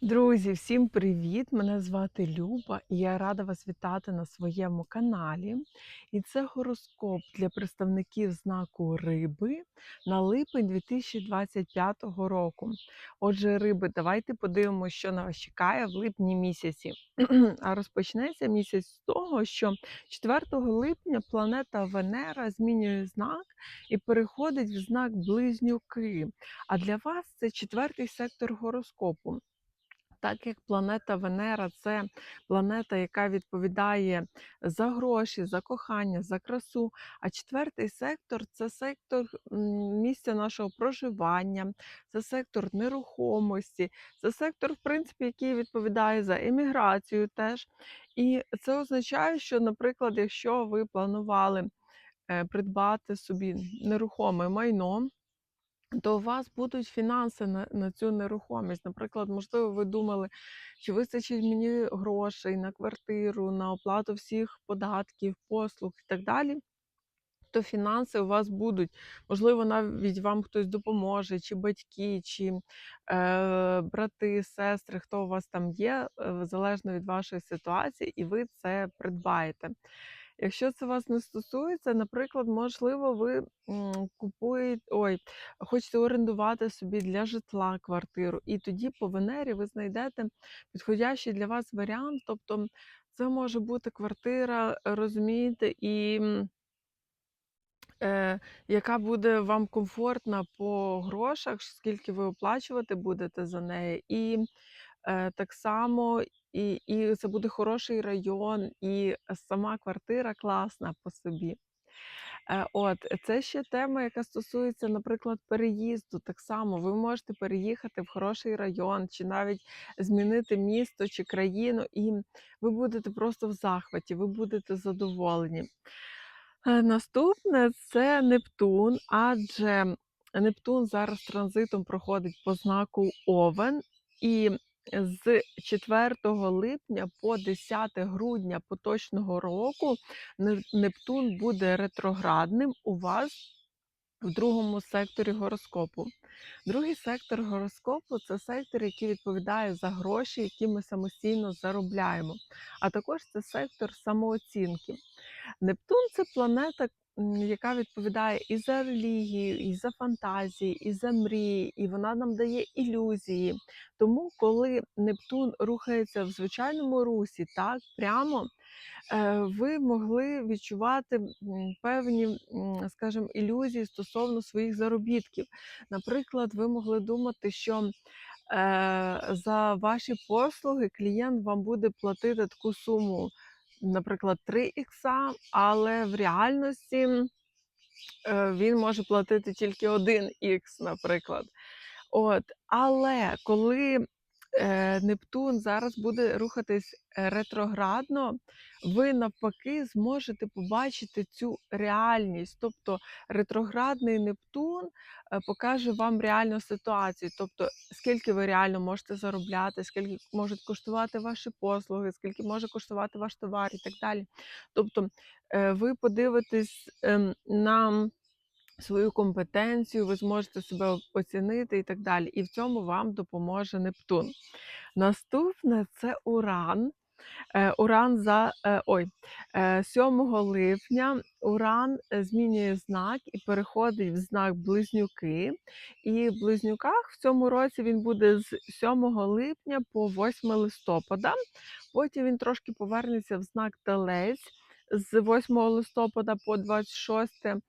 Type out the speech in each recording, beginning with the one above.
Друзі, всім привіт! Мене звати Люба, і я рада вас вітати на своєму каналі. І це гороскоп для представників знаку Риби на липень 2025 року. Отже, риби, давайте подивимося, що на вас чекає в липні місяці. А розпочнеться місяць з того, що 4 липня планета Венера змінює знак і переходить в знак Близнюки. А для вас це четвертий сектор гороскопу. Так як планета Венера це планета, яка відповідає за гроші, за кохання, за красу. А четвертий сектор це сектор місця нашого проживання, це сектор нерухомості, це сектор, в принципі, який відповідає за еміграцію теж. І це означає, що, наприклад, якщо ви планували е, придбати собі нерухоме майно то у вас будуть фінанси на, на цю нерухомість. Наприклад, можливо, ви думали, чи вистачить мені грошей на квартиру, на оплату всіх податків, послуг і так далі. То фінанси у вас будуть. Можливо, навіть вам хтось допоможе, чи батьки, чи е, брати, сестри, хто у вас там є, е, залежно від вашої ситуації, і ви це придбаєте. Якщо це вас не стосується, наприклад, можливо, ви купуєте, ой, хочете орендувати собі для житла квартиру, і тоді по Венері ви знайдете підходящий для вас варіант. Тобто це може бути квартира, розумієте, і е, яка буде вам комфортна по грошах, скільки ви оплачувати будете за неї. І так само і і це буде хороший район, і сама квартира класна по собі. Е, от, це ще тема, яка стосується, наприклад, переїзду. Так само ви можете переїхати в хороший район, чи навіть змінити місто чи країну, і ви будете просто в захваті, ви будете задоволені. Е, Наступне це Нептун, адже Нептун зараз транзитом проходить по знаку Овен. І з 4 липня по 10 грудня поточного року Нептун буде ретроградним у вас в другому секторі гороскопу. Другий сектор гороскопу це сектор, який відповідає за гроші, які ми самостійно заробляємо. А також це сектор самооцінки. Нептун це планета, яка відповідає і за релігію, і за фантазії, і за мрії, і вона нам дає ілюзії. Тому, коли Нептун рухається в звичайному русі, так прямо. Е, ви могли відчувати певні, скажімо, ілюзії стосовно своїх заробітків. Наприклад, ви могли думати, що е, за ваші послуги клієнт вам буде платити таку суму, наприклад, 3 ікса, але в реальності е, він може платити тільки 1 ікс, наприклад. От, Але коли Нептун зараз буде рухатись е, ретроградно, ви навпаки зможете побачити цю реальність. Тобто ретроградний Нептун е, покаже вам реальну ситуацію, тобто скільки ви реально можете заробляти, скільки можуть коштувати ваші послуги, скільки може коштувати ваш товар і так далі. Тобто е, ви подивитесь ем, на свою компетенцію, ви зможете себе оцінити і так далі. І в цьому вам допоможе Нептун. Наступне це Уран. Е, Уран за е, ой, 7 е, липня Уран змінює знак і переходить в знак Близнюки. І в Близнюках в цьому році він буде з 7 липня по 8 листопада. Потім він трошки повернеться в знак Телець з 8 листопада по 26 е,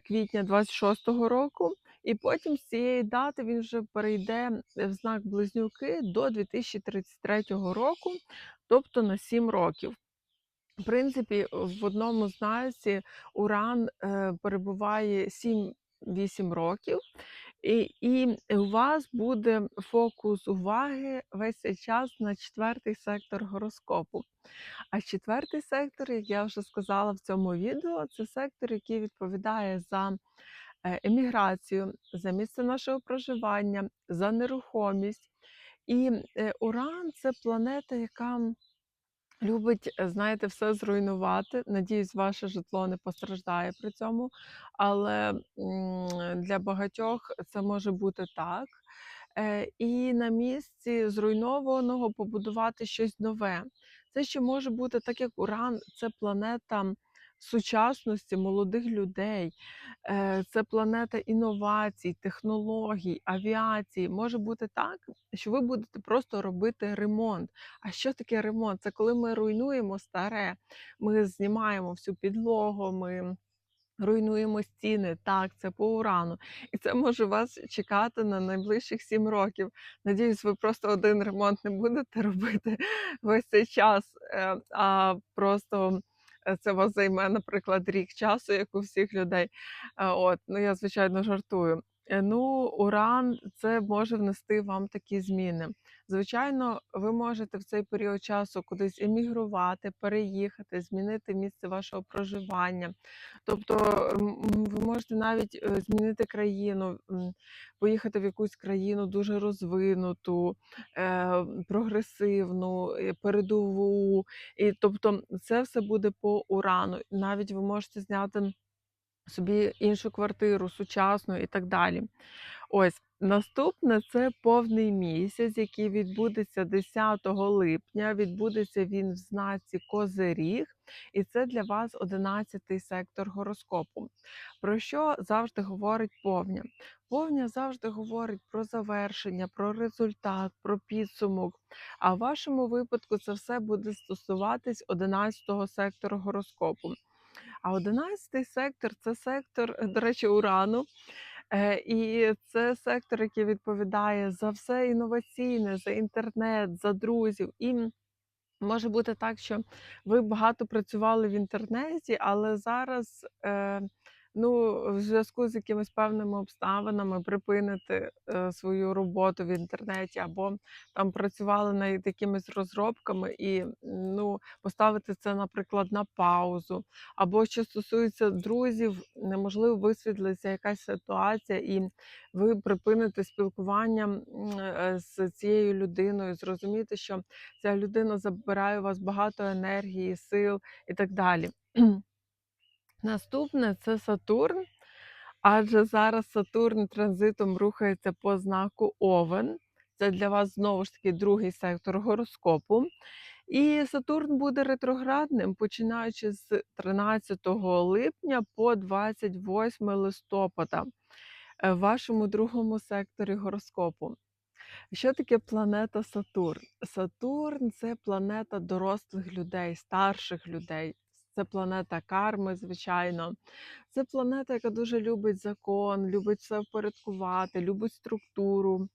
квітня 26 року. І потім з цієї дати він вже перейде в знак Близнюки до 2033 року, тобто на 7 років. В принципі, в одному знаці Уран е, перебуває 7-8 років, і і у вас буде фокус уваги весь цей час на четвертий сектор гороскопу. А четвертий сектор, як я вже сказала в цьому відео, це сектор, який відповідає за е, еміграцію, за місце нашого проживання, за нерухомість. І е, Уран це планета, яка любить, е, знаєте, все зруйнувати. Надіюсь, ваше житло не постраждає при цьому. Але для багатьох це може бути так. е, і на місці зруйнованого побудувати щось нове. Це ще може бути так, як Уран, це планета сучасності, молодих людей, е, це планета інновацій, технологій, авіації. Може бути так, що ви будете просто робити ремонт. А що таке ремонт? Це коли ми руйнуємо старе, ми знімаємо всю підлогу. ми Руйнуємо стіни, так, це по урану. І це може вас чекати на найближчих 7 років. Надіюсь, ви просто один ремонт не будете робити весь цей час, е, а просто це вас займе, наприклад, рік часу, як у всіх людей. Е, От, ну я звичайно жартую. Е, Ну, уран це може внести вам такі зміни. Звичайно, ви можете в цей період часу кудись емігрувати, переїхати, змінити місце вашого проживання. Тобто ви можете навіть е, змінити країну, поїхати в якусь країну дуже розвинуту, е, прогресивну, е, передову. І тобто це все буде по урану. Навіть ви можете зняти собі іншу квартиру, сучасну і так далі. Ось наступне це повний місяць, який відбудеться 10 липня. Відбудеться він в знаці Козиріг, і це для вас 11 сектор гороскопу. Про що завжди говорить повня? Повня завжди говорить про завершення, про результат, про підсумок. А в вашому випадку це все буде стосуватись 11 сектору гороскопу. А 11 сектор це сектор, до речі, урану. Е, І це сектор, який відповідає за все інноваційне, за інтернет, за друзів. І може бути так, що ви багато працювали в інтернеті, але зараз, е, ну, в зв'язку з якимись певними обставинами припините е, свою роботу в інтернеті, або там працювали над якимись розробками і ну, поставити це, наприклад, на паузу. Або що стосується друзів, неможливо висвітлиться якась ситуація, і ви припините спілкування е, з цією людиною, зрозумієте, що ця людина забирає у вас багато енергії, сил і так далі. Наступне це Сатурн, адже зараз Сатурн транзитом рухається по знаку Овен. Це для вас знову ж таки другий сектор гороскопу. І Сатурн буде ретроградним, починаючи з 13 липня по 28 листопада е, в вашому другому секторі гороскопу. Що таке планета Сатурн? Сатурн це планета дорослих людей, старших людей. Це планета карми, звичайно. Це планета, яка дуже любить закон, любить все впорядкувати, любить структуру.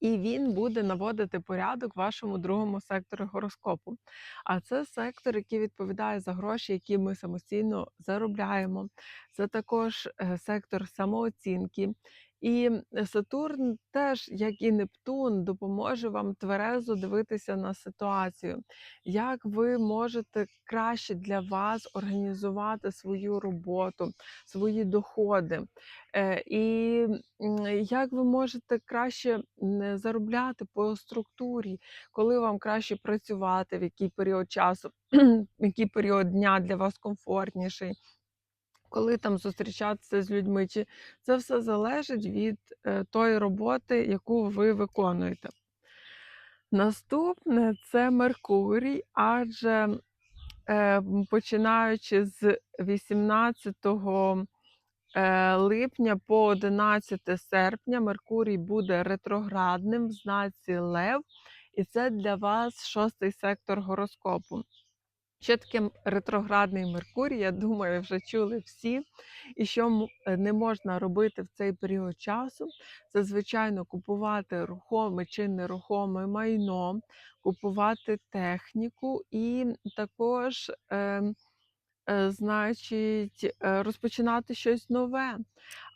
І він буде наводити порядок вашому другому секторі гороскопу. А це сектор, який відповідає за гроші, які ми самостійно заробляємо. Це також е, сектор самооцінки. І Сатурн теж, як і Нептун, допоможе вам тверезо дивитися на ситуацію, як ви можете краще для вас організувати свою роботу, свої доходи. Е, І як ви можете краще заробляти по структурі, коли вам краще працювати, в який період часу, який період дня для вас комфортніший, коли там зустрічатися з людьми, чи це все залежить від е, тої роботи, яку ви виконуєте. Наступне це Меркурій, адже е, починаючи з 18 е, липня по 11 серпня Меркурій буде ретроградним в знаці Лев, і це для вас шостий сектор гороскопу. Що таке ретроградний Меркурій? Я думаю, вже чули всі. І що е, не можна робити в цей період часу, це звичайно купувати рухоме чи нерухоме майно, купувати техніку і також. ем, е, значить, е, розпочинати щось нове.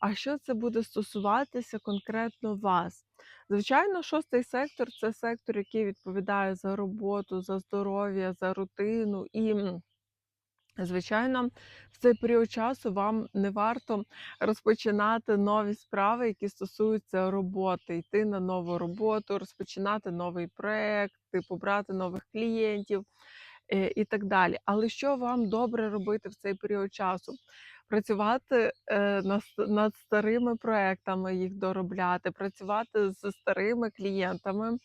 А що це буде стосуватися конкретно вас? Звичайно, шостий сектор це сектор, який відповідає за роботу, за здоров'я, за рутину. І, звичайно, в цей період часу вам не варто розпочинати нові справи, які стосуються роботи, йти на нову роботу, розпочинати новий проект, типу брати нових клієнтів. е, і так далі. Але що вам добре робити в цей період часу? Працювати е, над, старими проектами, їх доробляти, працювати з старими клієнтами.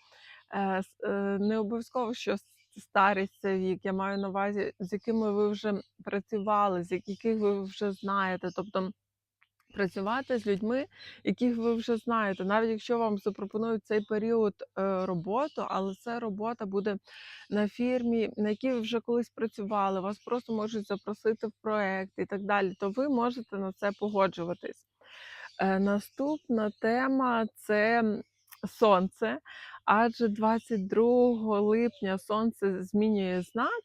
Е, е, Не обов'язково, що старість це вік. Я маю на увазі, з якими ви вже працювали, з яких ви вже знаєте. Тобто Працювати з людьми, яких ви вже знаєте, навіть якщо вам запропонують цей період е, роботу, але це робота буде на фірмі, на якій ви вже колись працювали, вас просто можуть запросити в проект і так далі, то ви можете на це погоджуватись. Е, Наступна тема це сонце, адже 22 липня сонце змінює знак,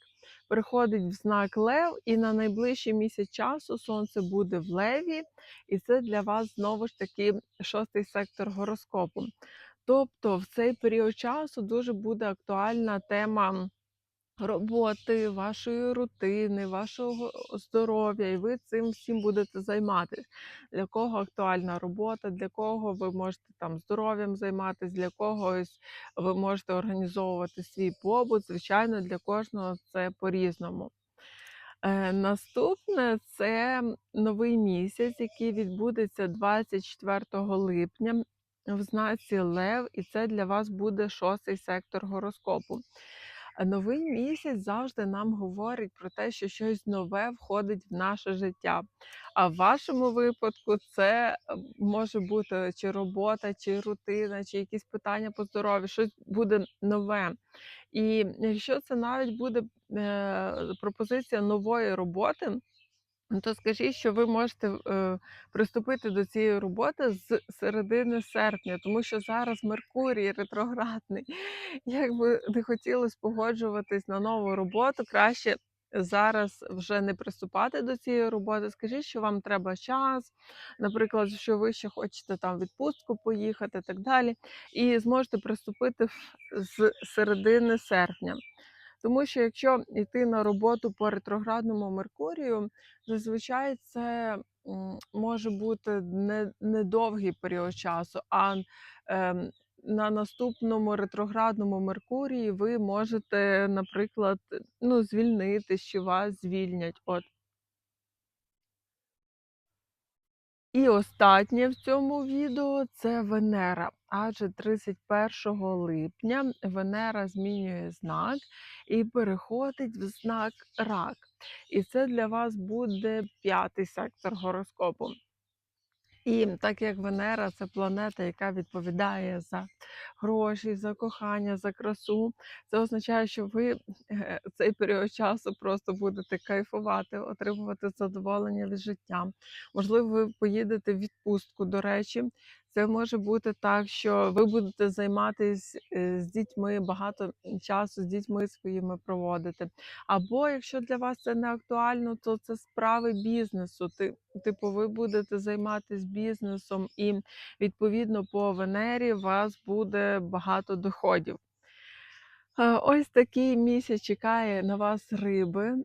переходить в знак Лев, і на найближчий місяць часу сонце буде в Леві, і це для вас знову ж таки шостий сектор гороскопу. Тобто в цей період часу дуже буде актуальна тема роботи, вашої рутини, вашого здоров'я, і ви цим всім будете займатися. Для кого актуальна робота, для кого ви можете там здоров'ям займатися, для когось ви можете організовувати свій побут. Звичайно, для кожного це по-різному. Е, Наступне це новий місяць, який відбудеться 24 липня в знаці Лев, і це для вас буде шостий сектор гороскопу. Новий місяць завжди нам говорить про те, що щось нове входить в наше життя. А в вашому випадку це е, може бути чи робота, чи рутина, чи якісь питання по здоров'ю, щось буде нове. І якщо це навіть буде е, пропозиція нової роботи, то скажіть, що ви можете е, приступити до цієї роботи з середини серпня, тому що зараз Меркурій ретроградний. Як би не хотілося погоджуватись на нову роботу, краще зараз вже не приступати до цієї роботи. Скажіть, що вам треба час, наприклад, що ви ще хочете там відпустку поїхати, і так далі, і зможете приступити з середини серпня. Тому що якщо йти на роботу по ретроградному Меркурію, зазвичай це може бути не, недовгий період часу, а е, на наступному ретроградному Меркурії ви можете, наприклад, ну, звільнитись, чи вас звільнять. От. І останнє в цьому відео це Венера. Адже 31 липня Венера змінює знак і переходить в знак рак. І це для вас буде п'ятий сектор гороскопу. І так як Венера це планета, яка відповідає за гроші, за кохання, за красу, це означає, що ви е, цей період часу просто будете кайфувати, отримувати задоволення від життя. Можливо, ви поїдете в відпустку. До речі, це може бути так, що ви будете займатися з дітьми, багато часу з дітьми своїми проводити. Або якщо для вас це не актуально, то це справи бізнесу. Типу, ви будете займатися бізнесом, і відповідно по Венері у вас буде багато доходів. Е, Ось такий місяць чекає на вас риби.